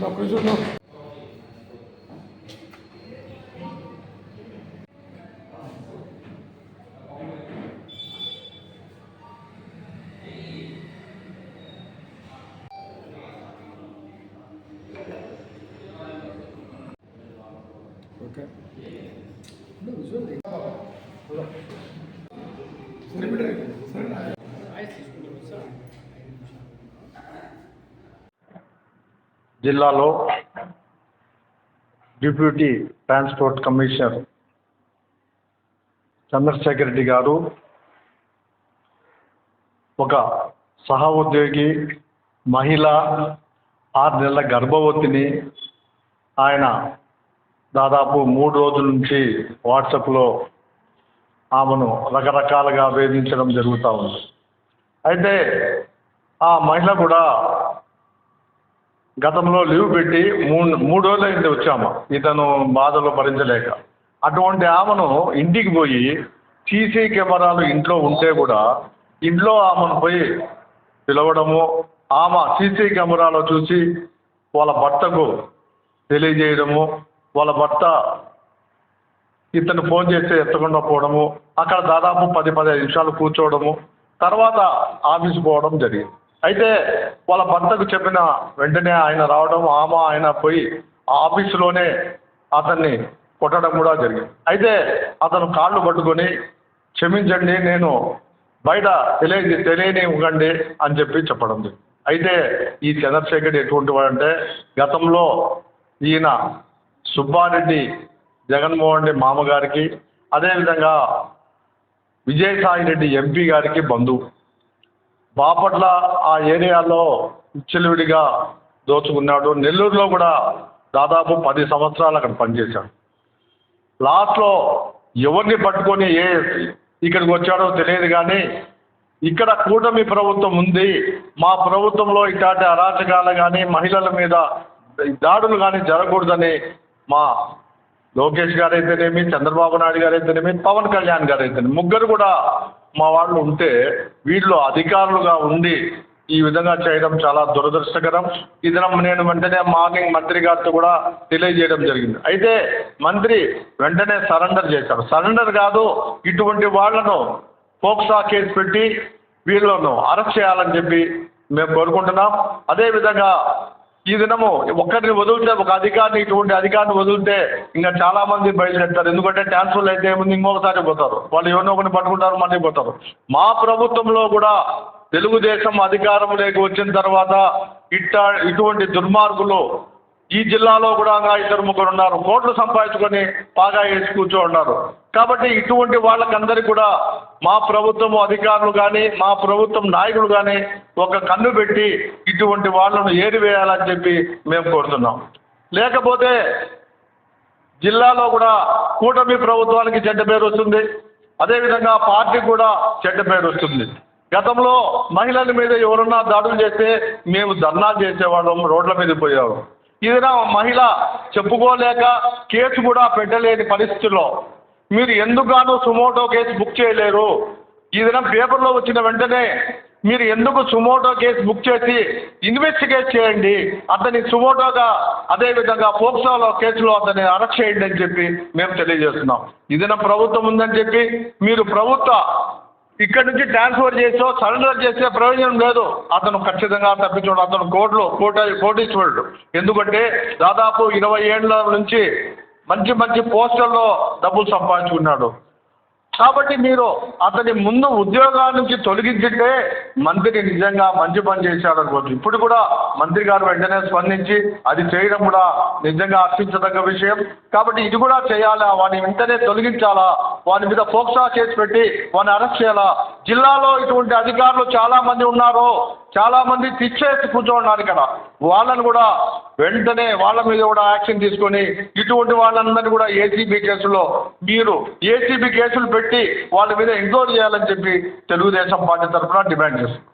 নকরি জন্য ఓకే సరే సరే జిల్లాలో deputy transport commissioner Chandrasekhar Reddy గారు ఒక సహ ఉద్యోగి మహిళ ఆరు నెలల గర్భవతిని ఆయన దాదాపు మూడు రోజుల నుంచి వాట్సాప్లో ఆమెను రకరకాలుగా వేధించడం జరుగుతూ ఉంది. అయితే ఆ మహిళ కూడా గతంలో లీవ్ పెట్టి మూడు మూడు రోజులు అయింది వచ్చాము. ఇతను బాధలు భరించలేక. అటువంటి ఆమెను ఇంటికి పోయి సీసీ కెమెరాలు ఇంట్లో ఉంటే కూడా ఇంట్లో ఆమెను పోయి పిలవడము ఆమె సీసీ కెమెరాలో చూసి వాళ్ళ భర్తకు తెలియజేయడము వాళ్ళ భర్త ఇతను ఫోన్ చేస్తే ఎత్తకుండా పోవడము అక్కడ దాదాపు పది పదిహేను నిమిషాలు కూర్చోవడము తర్వాత ఆఫీస్ పోవడం జరిగింది. అయితే వాళ్ళ భర్తకు చెప్పిన వెంటనే ఆయన రావడం ఆమె ఆయన పోయి ఆ ఆఫీసులోనే అతన్ని కొట్టడం కూడా జరిగింది. అయితే అతను కాళ్ళు పట్టుకొని క్షమించండి నేను బయట తెలియ తెలియనివ్వకండి అని చెప్పి చెప్పడం జరిగింది. అయితే ఈ చంద్రశేఖర్ ఎటువంటి వాడంటే గతంలో ఈయన సుబ్బారెడ్డి జగన్మోహన్ రెడ్డి మామగారికి అదేవిధంగా విజయసాయి రెడ్డి ఎంపీ గారికి బంధువు. బాపట్ల ఆ ఏరియాలో విచ్చలవిడిగా దోచుకున్నాడు. నెల్లూరులో కూడా దాదాపు పది సంవత్సరాలు అక్కడ పనిచేశాడు. లాస్ట్లో ఎవరిని పట్టుకొని ఏ ఇక్కడికి వచ్చాడో తెలియదు కానీ ఇక్కడ కూటమి ప్రభుత్వం ఉంది. మా ప్రభుత్వంలో ఇట్లాంటి అరాచకాలు కానీ మహిళల మీద దాడులు కానీ జరగకూడదని మా లోకేష్ గారు అయితేనేమి చంద్రబాబు నాయుడు గారు అయితేనేమి పవన్ కళ్యాణ్ గారు అయితేనేమి ముగ్గురు కూడా మా వాళ్ళు ఉంటే వీళ్ళు అధికారులుగా ఉండి ఈ విధంగా చేయడం చాలా దురదృష్టకరం. ఇది నేను వెంటనే మార్నింగ్ మంత్రి గారితో కూడా తెలియజేయడం జరిగింది. అయితే మంత్రి వెంటనే సరెండర్ చేశారు. సరెండర్ కాదు ఇటువంటి వాళ్ళను పోక్సా కేసు పెట్టి వీళ్ళను అరెస్ట్ చేయాలని చెప్పి మేము కోరుకుంటున్నాం. అదేవిధంగా ఈ దినము ఒక్కరిని వదిలితే ఒక అధికారిని ఇటువంటి అధికారిని వదిలితే ఇంకా చాలా మంది బయలుదేరుతారు. ఎందుకంటే ట్రాన్స్ఫర్లు అయితే ఏముంది? ఇంకొకసారి పోతారు. వాళ్ళు ఎవరినో ఒకరిని పట్టుకుంటారు మళ్ళీ పోతారు. మా ప్రభుత్వంలో కూడా తెలుగుదేశం అధికారంలోకి వచ్చిన తర్వాత ఇట్ట ఇటువంటి దుర్మార్గులు ఈ జిల్లాలో కూడా ఇద్దరు ముగ్గురు ఉన్నారు. కోట్లు సంపాదించుకొని పాగా వేసి కూర్చో ఉన్నారు కాబట్టి ఇటువంటి వాళ్ళకందరికీ కూడా మా ప్రభుత్వం అధికారులు కానీ మా ప్రభుత్వం నాయకులు కానీ ఒక కన్ను పెట్టి ఇటువంటి వాళ్ళను ఏరివేయాలని చెప్పి మేము కోరుతున్నాం. లేకపోతే జిల్లాలో కూడా కూటమి ప్రభుత్వానికి చెడ్డ పేరు వస్తుంది. అదేవిధంగా పార్టీ కూడా చెడ్డ పేరు వస్తుంది. గతంలో మహిళల మీద ఎవరన్నా దాడులు చేస్తే మేము ధర్నాలు చేసేవాళ్ళం రోడ్ల మీద పోయేవాళ్ళం. ఇదినా మహిళ చెప్పుకోలేక కేసు కూడా పెట్టలేని పరిస్థితుల్లో మీరు ఎందుకుగాను సుమోటో కేసు బుక్ చేయలేరు. ఈ దినం పేపర్లో వచ్చిన వెంటనే మీరు ఎందుకు సుమోటో కేసు బుక్ చేసి ఇన్వెస్టిగేట్ చేయండి అతని సుమోటోగా అదేవిధంగా పోక్సోలో కేసులో అతన్ని అరెస్ట్ చేయండి అని చెప్పి మేము తెలియజేస్తున్నాం. ఇదిన ప్రభుత్వం ఉందని చెప్పి మీరు ప్రభుత్వ ఇక్కడ నుంచి ట్రాన్స్ఫర్ చేసో సరెండర్ చేసే ప్రయోజనం లేదు. అతను ఖచ్చితంగా తప్పించుకోడు అతను కోర్టులో కోట కోటీశ్వరుడు. ఎందుకంటే దాదాపు ఇరవై ఏళ్ళ నుంచి మంచి మంచి పోస్టర్లో డబ్బులు సంపాదించుకున్నాడు. కాబట్టి మీరు అతని ముందు ఉద్యోగాల నుంచి తొలగించితే మంత్రి నిజంగా మంచి పని చేశాడు అనుకోవచ్చు. ఇప్పుడు కూడా మంత్రి గారు వెంటనే స్పందించి అది చేయడం కూడా నిజంగా హర్షించదగ్గ విషయం. కాబట్టి ఇది కూడా చేయాలా? వాడిని వెంటనే తొలగించాలా? వాని మీద ఫోక్సా కేసు పెట్టి వాని అరెస్ట్ చేయాలా? జిల్లాలో ఇటువంటి అధికారులు చాలా మంది ఉన్నారు చాలా మంది తిచ్చేసి కూర్చోన్నారు ఇక్కడ. వాళ్ళని కూడా వెంటనే వాళ్ళ మీద కూడా యాక్షన్ తీసుకొని ఇటువంటి వాళ్ళందరినీ కూడా ఏసీబీ కేసులో మీరు ఏసీబీ కేసులు పెట్టి వాళ్ళ మీద ఎంక్వైరీ చేయాలని చెప్పి తెలుగుదేశం పార్టీ తరఫున డిమాండ్ చేస్తుంది